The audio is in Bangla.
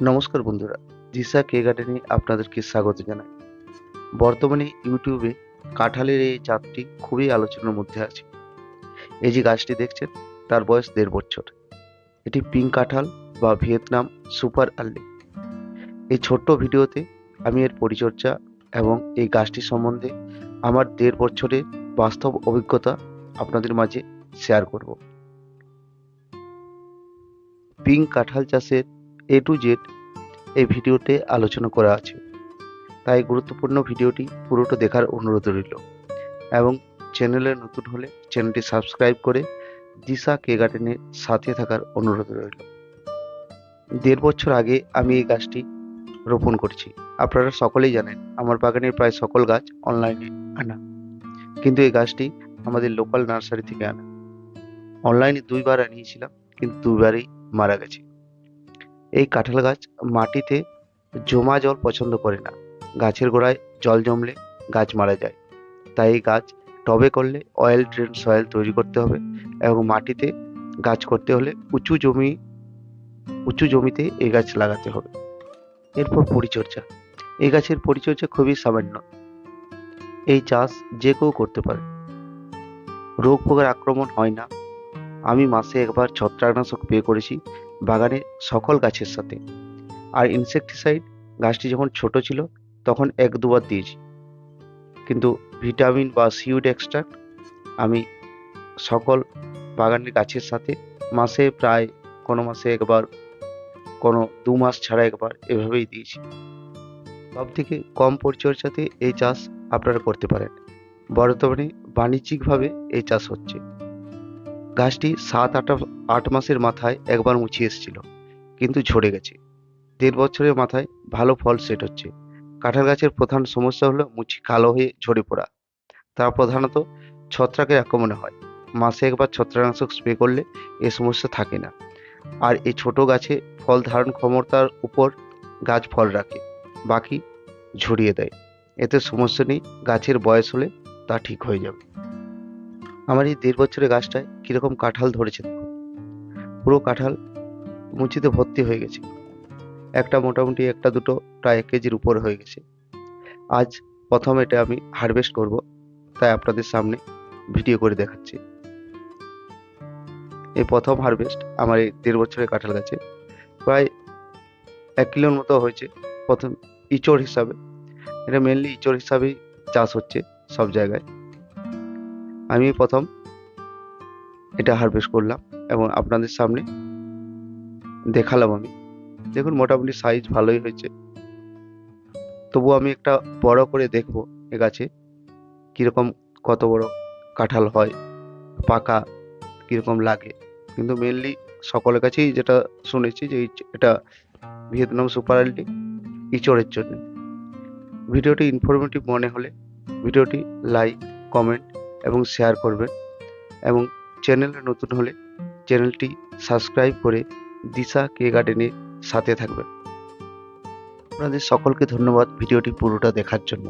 নমস্কার বন্ধুরা জিসা কে গার্ডেনে আপনাদেরকে স্বাগত জানাই। বর্তমানে ইউটিউবে কাঁঠালের এই জাতটি খুবই আলোচনার মধ্যে আছে। এই যে গাছটি দেখছেন, তার বয়স দেড় বছর। এটি পিঙ্ক কাঁঠাল বা ভিয়েতনাম সুপার আর্লি এই ছোট্ট ভিডিওতে আমি এর পরিচর্যা এবং এই গাছটি সম্বন্ধে আমার দেড় বছরের বাস্তব অভিজ্ঞতা আপনাদের মাঝে শেয়ার করব। পিঙ্ক কাঁঠাল চাষের এ টু জেড এই ভিডিওতে আলোচনা করা আছে। তাই গুরুত্বপূর্ণ ভিডিওটি পুরোটা দেখার অনুরোধ রইল। এবং চ্যানেলে নতুন হলে চ্যানেলটি সাবস্ক্রাইব করে দিশা কে গার্ডেনের সাথে থাকার অনুরোধ রইল। দেড় বছর আগে আমি এই গাছটি রোপণ করছি। আপনারা সকলেই জানেন, আমার বাগানের প্রায় সকল গাছ অনলাইনে আনা। কিন্তু এই গাছটি আমাদের লোকাল নার্সারি থেকে আনা। অনলাইনে দুইবার আনিয়েছিলাম, কিন্তু দুইবারই মারা গেছে। এই কাঁঠাল গাছ মাটিতে জমা জল পছন্দ করে না। গাছের গোড়ায় জল জমলে গাছ মারা যায়। তাই এই গাছ টবে করলে অয়েল ড্রেন সয়েল তৈরি করতে হবে এবং মাটিতে গাছ করতে হলে উঁচু জমি, উঁচু জমিতে এই গাছ লাগাতে হবে। এরপর পরিচর্যা। এই গাছের পরিচর্যা খুবই সামান্য। এই চাষ যে কেউ করতে পারে। রোগ পোকার আক্রমণ হয় না। আমি মাসে একবার ছত্রাকনাশক পে করেছি। বাগানের সকল গাছের সাথে। আর ইনসেকটিসাইড গাছটি যখন ছোট ছিল, তখন এক দুবার দিয়েছি। কিন্তু ভিটামিন বা সিউড এক্সট্রাক্ট আমি সকল বাগানের গাছের সাথে মাসে প্রায় কোনো মাসে একবার, কোনো দু মাস ছাড়া একবার এভাবেই দিয়েছি। সব থেকে কম পরিচর্যাতে এই চাষ আপনারা করতে পারেন। বর্তমানে বাণিজ্যিকভাবে এই চাষ হচ্ছে। গাছটি সাত, আট আট মাসের মাথায় একবার মুছিয়ে এসেছিল, কিন্তু ঝরে গেছে। দেড় বছরের মাথায় ভালো ফল সেট হচ্ছে। কাঁঠাল গাছের প্রধান সমস্যা হলো মুচি কালো হয়ে ঝরে পড়া। তা প্রধানত ছত্রাকের আক্রমণে হয়। মাসে একবার ছত্রাকনাশক স্প্রে করলে এ সমস্যা থাকে না। আর এই ছোট গাছে ফল ধারণ ক্ষমতার উপর গাছ ফল রাখে, বাকি ঝরিয়ে দেয়। এতে সমস্যা নেই, গাছের বয়স হলে তা ঠিক হয়ে যাবে। আমার এই দেড় বছরের গাছটায় কীরকম কাঁঠাল ধরেছে দেখুন পুরো কাঁঠাল মুচিতে ভর্তি হয়ে গেছে। একটা মোটামুটি একটা দুটো প্রায় এক কেজির উপর হয়ে গেছে। আজ প্রথম এটা আমি হারভেস্ট করব, তাই আপনাদের সামনে ভিডিও করে দেখাচ্ছি। এই প্রথম হারভেস্ট আমার এই দেড় বছরের কাঁঠাল গাছে প্রায় এক কিলোর মতো হয়েছে। প্রথম ইচড় হিসাবে। এটা মেনলি ইচড় হিসাবেই চাষ হচ্ছে সব জায়গায়। আমি প্রথম এটা হারভেস্ট করলাম এবং আপনাদের সামনে দেখালাম আমি। দেখুন, মোটামুটি সাইজ ভালোই হয়েছে। তবু আমি একটা বড় করে দেখব এ গাছে কীরকম কত বড় কাঁঠাল হয়, পাকা কীরকম লাগে। কিন্তু মেনলি সকলের কাছেই যেটা শুনেছি যে এটা ভিয়েতনাম সুপার আলটি ইচড়ের জন্য। ভিডিওটি ইনফরমেটিভ মনে হলে ভিডিওটি লাইক কমেন্ট এবং শেয়ার করবেন। এবং চ্যানেলে নতুন হলে চ্যানেলটি সাবস্ক্রাইব করে দিশা কে গার্ডেনে সাথে থাকবেন। আপনাদের সকলকে ধন্যবাদ ভিডিওটি পুরোটা দেখার জন্য।